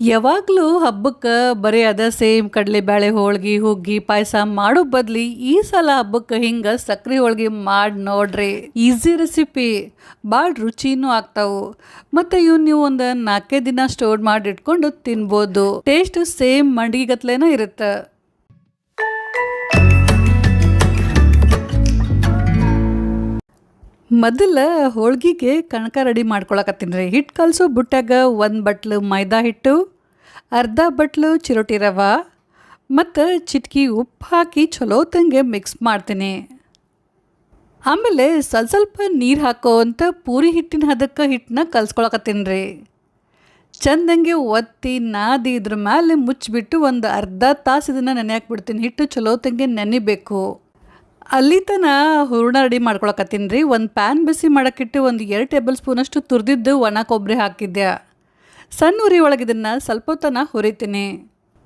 ಯಾವಾಗಲೂ ಹಬ್ಬಕ್ಕೆ ಬರೀ ಅದ ಸೇಮ್ ಕಡಲೆಬೇಳೆ ಹೋಳ್ಗಿ, ಹುಗ್ಗಿ, ಪಾಯಸ ಮಾಡೋ ಬದ್ಲಿ ಈ ಸಲ ಹಬ್ಬಕ್ಕೆ ಹಿಂಗೆ ಸಕ್ರೆ ಹೋಳ್ಗಿ ಮಾಡಿ ನೋಡ್ರಿ. ಈಸಿ ರೆಸಿಪಿ ಭಾಳ ರುಚಿನೂ ಆಗ್ತಾವು. ಮತ್ತು ಇವು ನೀವು ಒಂದು ನಾಲ್ಕೇ ದಿನ ಸ್ಟೋರ್ ಮಾಡಿ ಇಟ್ಕೊಂಡು ತಿನ್ಬೋದು. ಟೇಸ್ಟ್ ಸೇಮ್ ಮಂಡಿಗತ್ಲೇನ ಇರುತ್ತೆ. ಮೊದಲ ಹೋಳ್ಗಿಗೆ ಕಣಕ ರೆಡಿ ಮಾಡ್ಕೊಳಕತ್ತೀನಿ ರೀ. ಹಿಟ್ಟು ಕಲಸು ಬುಟ್ಟಾಗ ಒಂದು ಬಟ್ಲು ಮೈದಾ ಹಿಟ್ಟು, ಅರ್ಧ ಬಟ್ಲು ಚಿರೋಟಿ ರವೆ, ಮತ್ತು ಚಿಟ್ಕಿ ಉಪ್ಪು ಹಾಕಿ ಚಲೋ ತಂಗೆ ಮಿಕ್ಸ್ ಮಾಡ್ತೀನಿ. ಆಮೇಲೆ ಸ್ವಲ್ಪ ಸ್ವಲ್ಪ ನೀರು ಹಾಕೋ ಅಂತ ಪೂರಿ ಹಿಟ್ಟಿನ ಹದಕ್ಕೆ ಹಿಟ್ಟನ್ನ ಕಲ್ಸ್ಕೊಳಕತ್ತೀನಿ ರೀ. ಚಂದಂಗೆ ಒತ್ತಿ ನಾದಿ ಇದ್ರ ಮೇಲೆ ಮುಚ್ಚಿಬಿಟ್ಟು ಒಂದು ಅರ್ಧ ತಾಸು ಇದನ್ನು ನೆನೆ ಹಾಕ್ಬಿಡ್ತೀನಿ ಹಿಟ್ಟು ಚಲೋ ತಂಗೆ ನೆನಿಬೇಕು. ಅಲ್ಲಿ ತನ ಹೂರಣ ರೆಡಿ ಮಾಡ್ಕೊಳಕತ್ತೀನಿ ರೀ. ಒಂದು ಪ್ಯಾನ್ ಬಿಸಿ ಮಾಡೋಕ್ಕಿಟ್ಟು ಒಂದು ಎರಡು ಟೇಬಲ್ ಸ್ಪೂನಷ್ಟು ತುರಿದಿದ್ದು ಒಣ ಕೊಬ್ಬರಿ ಹಾಕಿದ್ದೆ ಸಣ್ಣ ಉರಿ ಒಳಗೆ ಇದನ್ನು ಸ್ವಲ್ಪ ಹೊತ್ತನ ಹುರಿತೀನಿ.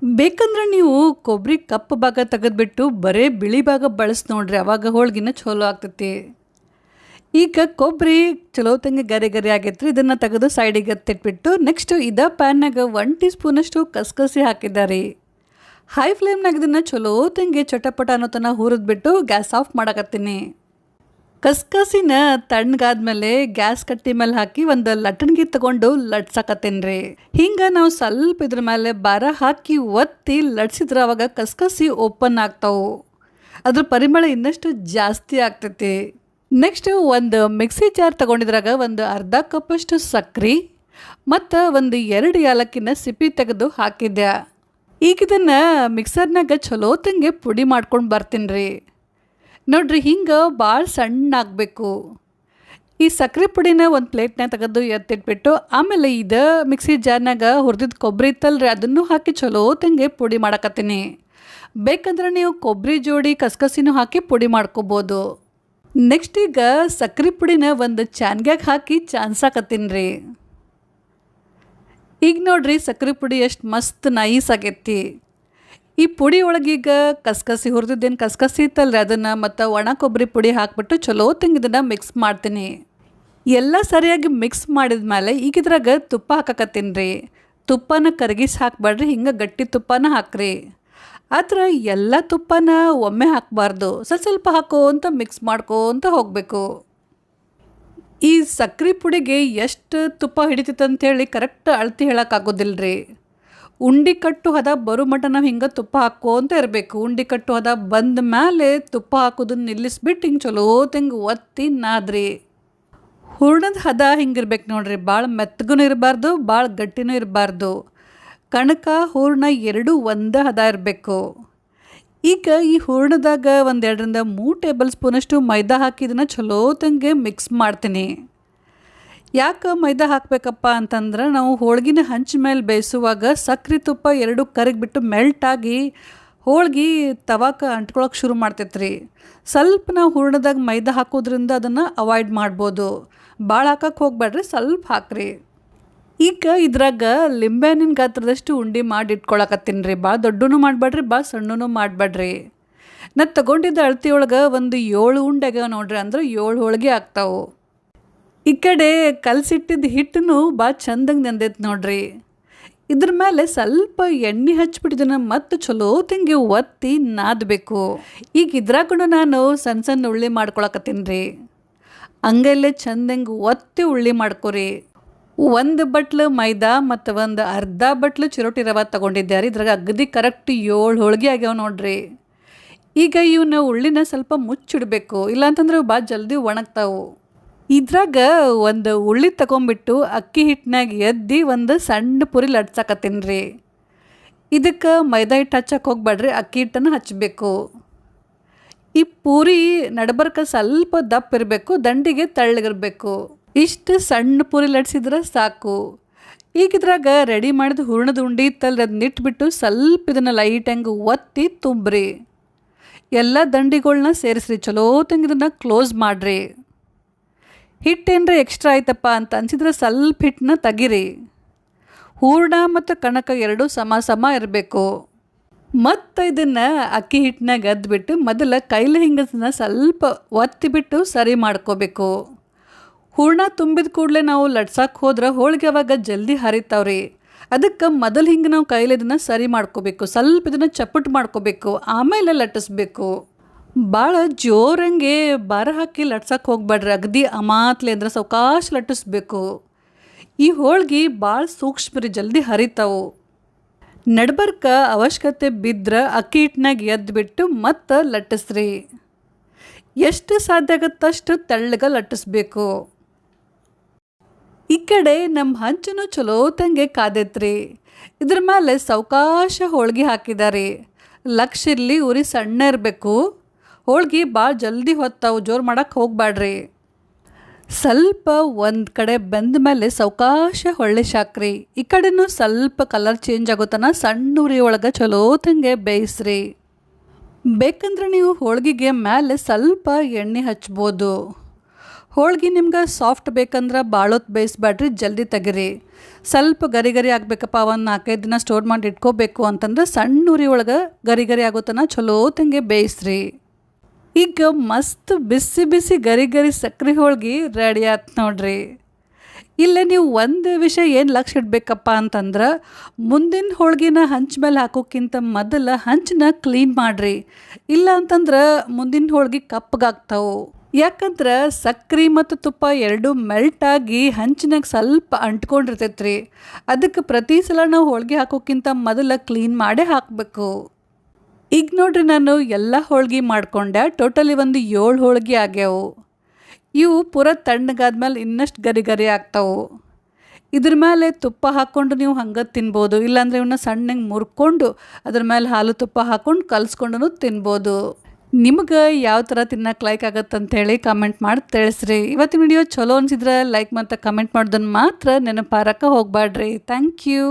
ಬೇಕಂದ್ರೆ ನೀವು ಕೊಬ್ಬರಿ ಕಪ್ಪು ಭಾಗ ತೆಗೆದುಬಿಟ್ಟು ಬರೀ ಬಿಳಿ ಭಾಗ ಬಳಸಿ ನೋಡ್ರಿ, ಅವಾಗ ಹೋಳ್ಗಿನ ಚಲೋ ಆಗ್ತೈತಿ. ಈಗ ಕೊಬ್ಬರಿ ಚಲೋ ತಂಗೆ ಗರಿ ಗರಿ ಆಗೈತ್ರಿ, ಇದನ್ನು ತೆಗೆದು ಸೈಡಿಗೆ ಎತ್ತಿಟ್ಬಿಟ್ಟು ನೆಕ್ಸ್ಟ್ ಇದ ಪ್ಯಾನ್ನಾಗ ಒನ್ ಟೀ ಸ್ಪೂನಷ್ಟು ಕಸಕಸಿ ಹಾಕಿದ್ದಾರೆ ಹೈ ಫ್ಲೇಮ್ನಾಗ ಇದನ್ನು ಚಲೋ ತಿಂಗೆ ಚಟಪಟ ಅನ್ನೋತನ ಹುರಿದ್ಬಿಟ್ಟು ಗ್ಯಾಸ್ ಆಫ್ ಮಾಡಕತ್ತೀನಿ. ಕಸ್ಕಸಿನ ತಣ್ಣಗಾದ್ಮೇಲೆ ಗ್ಯಾಸ್ ಕಟ್ಟಿ ಮೇಲೆ ಹಾಕಿ ಒಂದು ಲಟ್ಟಣ್ಗಿ ತಗೊಂಡು ಲಟ್ಸಕತ್ತೀನಿ ರೀ ಹಿಂಗೆ ನಾವು ಸ್ವಲ್ಪ ಇದ್ರ ಮೇಲೆ ಬಾರ ಹಾಕಿ ಒತ್ತಿ ಲಟ್ಸಿದ್ರೆ ಅವಾಗ ಕಸ್ಕಸಿ ಓಪನ್ ಆಗ್ತಾವು. ಅದ್ರ ಪರಿಮಳ ಇನ್ನಷ್ಟು ಜಾಸ್ತಿ ಆಗ್ತೈತಿ. ನೆಕ್ಸ್ಟ್ ಒಂದು ಮಿಕ್ಸಿ ಜಾರ್ ತಗೊಂಡಿದ್ರಾಗ ಒಂದು ಅರ್ಧ ಕಪ್ಪಷ್ಟು ಸಕ್ರೆ ಮತ್ತು ಒಂದು ಎರಡು ಏಲಕ್ಕಿನ ಸಿಪ್ಪಿ ತೆಗೆದು ಹಾಕಿದ್ದೆ ಈಗ ಇದನ್ನು ಮಿಕ್ಸರ್ನಾಗ ಚಲೋ ತಂಗೆ ಪುಡಿ ಮಾಡ್ಕೊಂಡು ಬರ್ತೀನಿ ರೀ. ನೋಡ್ರಿ, ಹಿಂಗೆ ಭಾಳ ಸಣ್ಣ ಆಗಬೇಕು. ಈ ಸಕ್ಕರೆ ಪುಡಿನ ಒಂದು ಪ್ಲೇಟ್ನಾಗ ತೆಗೆದು ಎತ್ತಿಟ್ಬಿಟ್ಟು, ಆಮೇಲೆ ಇದು ಮಿಕ್ಸಿ ಜಾರ್ನಾಗ ಹುರಿದಿದ್ದು ಕೊಬ್ಬರಿ ಇತ್ತಲ್ರಿ ಅದನ್ನು ಹಾಕಿ ಚಲೋ ತಂಗೆ ಪುಡಿ ಮಾಡಕತ್ತೀನಿ. ಬೇಕಂದ್ರೆ ನೀವು ಕೊಬ್ಬರಿ ಜೋಡಿ ಕಸ್ಕಸಿನೂ ಹಾಕಿ ಪುಡಿ ಮಾಡ್ಕೋಬೋದು. ನೆಕ್ಸ್ಟ್ ಈಗ ಸಕ್ಕರೆ ಪುಡಿನ ಒಂದು ಚಾನ್ಗ್ಯಾಗ ಹಾಕಿ ಚಾನ್ಸಾಕತ್ತೀನಿ ರೀ. ಈಗ ನೋಡ್ರಿ ಸಕ್ಕರೆ ಪುಡಿ ಎಷ್ಟು ಮಸ್ತ್ ನೈಸ್ ಆಗೈತಿ. ಈ ಪುಡಿ ಒಳಗೀಗ ಕಸ್ಕಸಿ ಹುರಿದಿದ್ದೇನು ಕಸ್ಕಸಿ ಇತ್ತಲ್ರಿ ಅದನ್ನು, ಮತ್ತು ಒಣ ಕೊಬ್ಬರಿ ಪುಡಿ ಹಾಕ್ಬಿಟ್ಟು ಚಲೋ ತಿಂಗಿದನ್ನು ಇದನ್ನು ಮಿಕ್ಸ್ ಮಾಡ್ತೀನಿ. ಎಲ್ಲ ಸರಿಯಾಗಿ ಮಿಕ್ಸ್ ಮಾಡಿದ ಮೇಲೆ ಈಗ ಇದ್ರಾಗ ತುಪ್ಪ ಹಾಕಕತ್ತೀನಿ. ರೀ ತುಪ್ಪನ ಕರಗಿಸಿ ಹಾಕ್ಬೇಡ್ರಿ, ಹಿಂಗೆ ಗಟ್ಟಿ ತುಪ್ಪನ ಹಾಕ್ರಿ. ಆದ್ರೆ ಎಲ್ಲ ತುಪ್ಪನ ಒಮ್ಮೆ ಹಾಕಬಾರ್ದು. ಸ್ವಲ್ಪ ಸ್ವಲ್ಪ ಹಾಕೋ ಅಂತ ಮಿಕ್ಸ್ ಮಾಡ್ಕೋ ಅಂತ ಹೋಗಬೇಕು. ಈ ಸಕ್ರೆ ಪುಡಿಗೆ ಎಷ್ಟು ತುಪ್ಪ ಹಿಡಿತೈತೆ ಅಂತೇಳಿ ಕರೆಕ್ಟ್ ಅಳತಿ ಹೇಳೋಕ್ಕಾಗೋದಿಲ್ಲ ರೀ ಉಂಡಿ ಕಟ್ಟು ಹದ ಬರೋ ಮಟ ನಾವು ಹಿಂಗೆ ತುಪ್ಪ ಹಾಕ್ಕೋತ ಇರಬೇಕು. ಉಂಡಿ ಕಟ್ಟು ಹದ ಬಂದ ಮೇಲೆ ತುಪ್ಪ ಹಾಕೋದನ್ನ ನಿಲ್ಲಿಸ್ಬಿಟ್ಟು ಹಿಂಗೆ ಚಲೋ ಹಿಂಗೆ ಒತ್ತಿ ನಾದ್ರಿ. ಹೂರ್ಣದ ಹದ ಹಿಂಗಿರ್ಬೇಕು ನೋಡ್ರಿ. ಭಾಳ ಮೆತ್ತಗೂ ಇರಬಾರ್ದು ಭಾಳ ಗಟ್ಟಿನೂ ಇರಬಾರ್ದು. ಕಣಕ ಹೂರ್ಣ ಎರಡೂ ಒಂದು ಹದ ಇರಬೇಕು. ಈಗ ಈ ಹೂರ್ಣದಾಗ ಒಂದೆರಡರಿಂದ ಮೂರು ಟೇಬಲ್ ಸ್ಪೂನಷ್ಟು ಮೈದಾ ಹಾಕಿ ಇದನ್ನು ಚಲೋ ತಂಗೆ ಮಿಕ್ಸ್ ಮಾಡ್ತೀನಿ. ಯಾಕೆ ಮೈದಾ ಹಾಕಬೇಕಪ್ಪ ಅಂತಂದ್ರೆ ನಾವು ಹೋಳ್ಗಿನ ಹಂಚ ಮೇಲೆ ಬೇಯಿಸುವಾಗ ಸಕ್ಕರೆ ತುಪ್ಪ ಎರಡು ಕರಗಿಬಿಟ್ಟು ಮೆಲ್ಟಾಗಿ ಹೋಳ್ಗೆ ತವಾಕ ಅಂಟ್ಕೊಳಕ್ಕೆ ಶುರು ಮಾಡ್ತೈತೆ ರೀ ಸ್ವಲ್ಪ ನಾವು ಹೂರ್ಣದಾಗ ಮೈದಾ ಹಾಕೋದ್ರಿಂದ ಅದನ್ನು ಅವಾಯ್ಡ್ ಮಾಡ್ಬೋದು. ಭಾಳ ಹಾಕಕ್ಕೆ ಹೋಗ್ಬೇಡ್ರಿ ಸ್ವಲ್ಪ ಹಾಕ್ರಿ. ಈಗ ಇದ್ರಾಗ ಲಿಂಬೆಹಣ್ಣಿನ ಗಾತ್ರದಷ್ಟು ಉಂಡೆ ಮಾಡಿ ಇಟ್ಕೊಳಕತ್ತೀನಿ ರೀ ಭಾಳ ದೊಡ್ಡನೂ ಮಾಡಬೇಡ್ರಿ, ಬಾ ಸಣ್ಣನೂ ಮಾಡಬೇಡ್ರಿ. ನಾನು ತಗೊಂಡಿದ್ದ ಅಳತಿಯೊಳಗೆ ಒಂದು ಏಳು ಉಂಡೆಗ ನೋಡ್ರಿ, ಅಂದ್ರೆ ಏಳು ಹೋಳಿಗೆ ಆಗ್ತಾವು. ಈ ಕಡೆ ಕಲಸಿಟ್ಟಿದ್ದ ಹಿಟ್ಟನ್ನು ಭಾಳ ಚಂದಂಗೆ ನೆಂದೈತೆ ನೋಡ್ರಿ. ಇದ್ರ ಮೇಲೆ ಸ್ವಲ್ಪ ಎಣ್ಣೆ ಹಚ್ಬಿಟ್ಟಿದ್ದನ್ನ ಮತ್ತು ಚಲೋ ತಿಂಗಿ ಒತ್ತಿ ನಾದಬೇಕು. ಈಗ ಇದ್ರಾಗೂ ನಾನು ಸಣ್ಣ ಸಣ್ಣ ಉಳ್ಳಿ ಮಾಡ್ಕೊಳಕತ್ತೀನಿ ರೀ ಹಂಗಲ್ಲೇ ಚಂದಂಗೆ ಒತ್ತಿ ಉಳ್ಳಿ ಮಾಡ್ಕೊರಿ. ಒಂದು ಬಟ್ಲು ಮೈದಾ ಮತ್ತು ಒಂದು ಅರ್ಧ ಬಟ್ಲು ಚಿರೋಟಿ ರವೆ ತೊಗೊಂಡಿದ್ದೆ ರೀ ಇದ್ರಾಗ ಅಗದಿ ಕರೆಕ್ಟ್ ಏಳು ಹೋಳಿಗೆ ಆಗ್ಯಾವ ನೋಡ್ರಿ. ಈಗ ಇವನ್ನ ಉಳ್ಳಿನ ಸ್ವಲ್ಪ ಮುಚ್ಚಿಡಬೇಕು. ಇಲ್ಲಾಂತಂದ್ರೆ ಭಾಳ ಜಲ್ದಿ ಒಣಗ್ತಾವು. ಇದ್ರಾಗ ಒಂದು ಉಳ್ಳಿ ತಗೊಂಬಿಟ್ಟು ಅಕ್ಕಿ ಹಿಟ್ಟಿನಾಗ ಎದ್ದು ಒಂದು ಸಣ್ಣ ಪುರಿ ಲಡ್ಸಾಕತ್ತೀನಿ ರೀ ಇದಕ್ಕೆ ಮೈದಾ ಹಿಟ್ಟು ಹಚ್ಚಕ್ಕೆ ಹೋಗ್ಬೇಡ್ರಿ, ಅಕ್ಕಿ ಹಿಟ್ಟನ್ನು ಹಚ್ಚಬೇಕು ಈ ಪೂರಿ ನಡಬರ್ಕ ಸ್ವಲ್ಪ ದಪ್ಪ ಇರಬೇಕು, ದಂಡಿಗೆ ತೆಳ್ಳಗಿರಬೇಕು. ಇಷ್ಟು ಸಣ್ಣ ಪೂರಿ ಲಟ್ಸಿದ್ರೆ ಸಾಕು. ಈಗ ಇದ್ರಾಗ ರೆಡಿ ಮಾಡಿದ ಹೂರ್ಣದ ಉಂಡಿ ಇತ್ತಲ್ರಿ ಅದನ್ನ ಇಟ್ಬಿಟ್ಟು ಸ್ವಲ್ಪ ಇದನ್ನು ಲೈಟ್ ಹೆಂಗೆ ಒತ್ತಿ ತುಂಬ್ರಿ. ಎಲ್ಲ ದಂಡಿಗಳನ್ನ ಸೇರಿಸ್ರಿ, ಚಲೋ ಇದನ್ನು ಕ್ಲೋಸ್ ಮಾಡಿರಿ. ಹಿಟ್ಟೇನ್ರ ಎಕ್ಸ್ಟ್ರಾ ಆಯ್ತಪ್ಪ ಅಂತ ಅನ್ಸಿದ್ರೆ ಸ್ವಲ್ಪ ಹಿಟ್ಟನ್ನ ತೆಗಿರಿ. ಹೂರ್ಣ ಮತ್ತು ಕಣಕ ಎರಡೂ ಸಮ ಸಮ ಇರಬೇಕು. ಮತ್ತು ಇದನ್ನು ಅಕ್ಕಿ ಹಿಟ್ಟಿನಾಗ ಅದ್ಬಿಟ್ಟು ಮೊದಲ ಕೈಲಿ ಹಿಂಗಸನ್ನ ಸ್ವಲ್ಪ ಒತ್ತಿಬಿಟ್ಟು ಸರಿ ಮಾಡ್ಕೋಬೇಕು. ಹೂರ್ಣ ತುಂಬಿದ ಕೂಡಲೇ ನಾವು ಲಟ್ಸಕ್ಕೆ ಹೋದ್ರೆ ಹೋಳಿಗೆ ಅವಾಗ ಜಲ್ದಿ ಹರಿತಾವ್ರಿ. ಅದಕ್ಕೆ ಮೊದಲು ಹಿಂಗೆ ನಾವು ಕೈಲಿ ಇದನ್ನು ಸರಿ ಮಾಡ್ಕೋಬೇಕು, ಸ್ವಲ್ಪ ಇದನ್ನು ಚಪ್ಪಟ್ ಮಾಡ್ಕೋಬೇಕು, ಆಮೇಲೆ ಲಟ್ಟಿಸ್ಬೇಕು. ಭಾಳ ಜೋರಂಗೆ ಬಾರ ಹಾಕಿ ಲಟ್ಸಕ್ಕೆ ಹೋಗ್ಬೇಡ್ರಿ ಅಗದಿ ಅಮಾತ್ಲೆ ಅಂದ್ರೆ ಸಾವಕಾಶ ಲಟ್ಟಿಸ್ಬೇಕು. ಈ ಹೋಳ್ಗೆ ಭಾಳ ಸೂಕ್ಷ್ಮ ರೀ, ಜಲ್ದಿ ಹರಿತಾವು. ನಡ್ಬರ್ಕ ಅವಶ್ಯಕತೆ ಬಿದ್ದರೆ ಅಕ್ಕಿ ಹಿಟ್ಟಿನಾಗ ಎದ್ದುಬಿಟ್ಟು ಮತ್ತೆ ಲಟ್ಟಿಸ್ರಿ. ಎಷ್ಟು ಸಾಧ್ಯ ಆಗತ್ತಷ್ಟು ತೆಳ್ಳಗೆ ಲಟ್ಟಿಸ್ಬೇಕು. ಈ ಕಡೆ ನಮ್ಮ ಹಂಚನು ಚಲೋ ತಂಗೆ ಕಾದೈತ್ರಿ. ಇದ್ರ ಮೇಲೆ ಸಾವಕಾಶ ಹೋಳ್ಗೆ ಹಾಕಿದಾರೆ. ಲಕ್ಷ ಇರಲಿ ಉರಿ ಸಣ್ಣ ಇರಬೇಕು. ಹೋಳ್ಗೆ ಭಾಳ ಜಲ್ದಿ ಹೊತ್ತಾವು, ಜೋರು ಮಾಡೋಕ್ಕೆ ಹೋಗ್ಬೇಡ್ರಿ ಸ್ವಲ್ಪ ಒಂದು ಕಡೆ ಬೆಂದ ಮೇಲೆ ಸಾವಕಾಶ ಹೊಳ್ಳೆ ಶಾಕ್ರಿ ಈ ಕಡೆನೂ ಸ್ವಲ್ಪ ಕಲರ್ ಚೇಂಜ್ ಆಗೋತನ ಸಣ್ಣ ಉರಿ ಒಳಗೆ ಚಲೋ ತಂಗೆ ಬೇಯಿಸ್ರಿ. ಬೇಕಂದ್ರೆ ನೀವು ಹೋಳ್ಗೆಗೆ ಮೇಲೆ ಸ್ವಲ್ಪ ಎಣ್ಣೆ ಹಚ್ಬೋದು. ಹೋಳ್ಗೆ ನಿಮ್ಗೆ ಸಾಫ್ಟ್ ಬೇಕಂದ್ರೆ ಭಾಳೊತ್ತು ಬೇಯಿಸ್ಬೇಡ್ರಿ ಜಲ್ದಿ ತೆಗಿರಿ. ಸ್ವಲ್ಪ ಗರಿ ಗರಿ ಆಗಬೇಕಪ್ಪ, ಒಂದು ನಾಲ್ಕೈದು ದಿನ ಸ್ಟೋರ್ ಮಾಡಿ ಇಟ್ಕೋಬೇಕು ಅಂತಂದ್ರೆ ಸಣ್ಣ ಉರಿ ಒಳಗೆ ಗರಿ ಗರಿ ಆಗೋತನ ಚಲೋ ತಂಗೆ ಬೇಯಿಸ್ರಿ. ಈಗ ಮಸ್ತ್ ಬಿಸಿ ಬಿಸಿ ಗರಿ ಗರಿ ಸಕ್ರೆ ಹೋಳ್ಗೆ ರೆಡಿ ಆಯ್ತು ನೋಡ್ರಿ. ಇಲ್ಲೇ ನೀವು ಒಂದು ವಿಷಯ ಏನು ಲಕ್ಷ ಇಡಬೇಕಪ್ಪ ಅಂತಂದ್ರೆ ಮುಂದಿನ ಹೋಳ್ಗಿನ ಹಂಚ ಮೇಲೆ ಹಾಕೋಕ್ಕಿಂತ ಮೊದಲು ಹಂಚನ್ನ ಕ್ಲೀನ್ ಮಾಡಿರಿ. ಇಲ್ಲ ಅಂತಂದ್ರೆ ಮುಂದಿನ ಹೋಳ್ಗೆ ಕಪ್ಪಗಾಗ್ತಾವು ಯಾಕಂದ್ರೆ ಸಕ್ಕರೆ ಮತ್ತು ತುಪ್ಪ ಎರಡೂ ಮೆಲ್ಟ್ ಆಗಿ ಹಂಚಿನಾಗ ಸ್ವಲ್ಪ ಅಂಟ್ಕೊಂಡಿರ್ತೈತೆ ರೀ ಅದಕ್ಕೆ ಪ್ರತಿ ಸಲ ನಾವು ಹೋಳಿಗೆ ಹಾಕೋಕ್ಕಿಂತ ಮೊದಲು ಕ್ಲೀನ್ ಮಾಡೇ ಹಾಕಬೇಕು. ಈಗ ನೋಡ್ರಿ ನಾನು ಎಲ್ಲ ಹೋಳ್ಗೆ ಮಾಡ್ಕೊಂಡೆ ಟೋಟಲಿ ಒಂದು ಏಳು ಹೋಳ್ಗೆ ಆಗ್ಯಾವು. ಇವು ಪೂರ ತಣ್ಣಗಾದ್ಮೇಲೆ ಇನ್ನಷ್ಟು ಗರಿ ಗರಿ ಆಗ್ತಾವೆ. ಇದ್ರ ಮೇಲೆ ತುಪ್ಪ ಹಾಕ್ಕೊಂಡು ನೀವು ಹಂಗೆ ತಿನ್ಬೋದು, ಇಲ್ಲಾಂದರೆ ಇವನ್ನ ಸಣ್ಣಗೆ ಮುರ್ಕೊಂಡು ಅದ್ರ ಮೇಲೆ ಹಾಲು ತುಪ್ಪ ಹಾಕ್ಕೊಂಡು ಕಲಿಸ್ಕೊಂಡು ತಿನ್ಬೋದು. ನಿಮ್ಗೆ ಯಾವ ಥರ ತಿನ್ನಕ್ಕೆ ಲೈಕ್ ಆಗತ್ತೆ ಅಂತೇಳಿ ಕಮೆಂಟ್ ಮಾಡಿ ತಿಳಿಸ್ರಿ. ಇವತ್ತಿನ ವಿಡಿಯೋ ಚಲೋ ಅನ್ಸಿದ್ರೆ ಲೈಕ್ ಮತ್ತು ಕಮೆಂಟ್ ಮಾಡೋದನ್ನು ಮಾತ್ರ ನೆನಪಾರಕ್ಕೆ ಹೋಗಬೇಡ್ರಿ ಥ್ಯಾಂಕ್ ಯು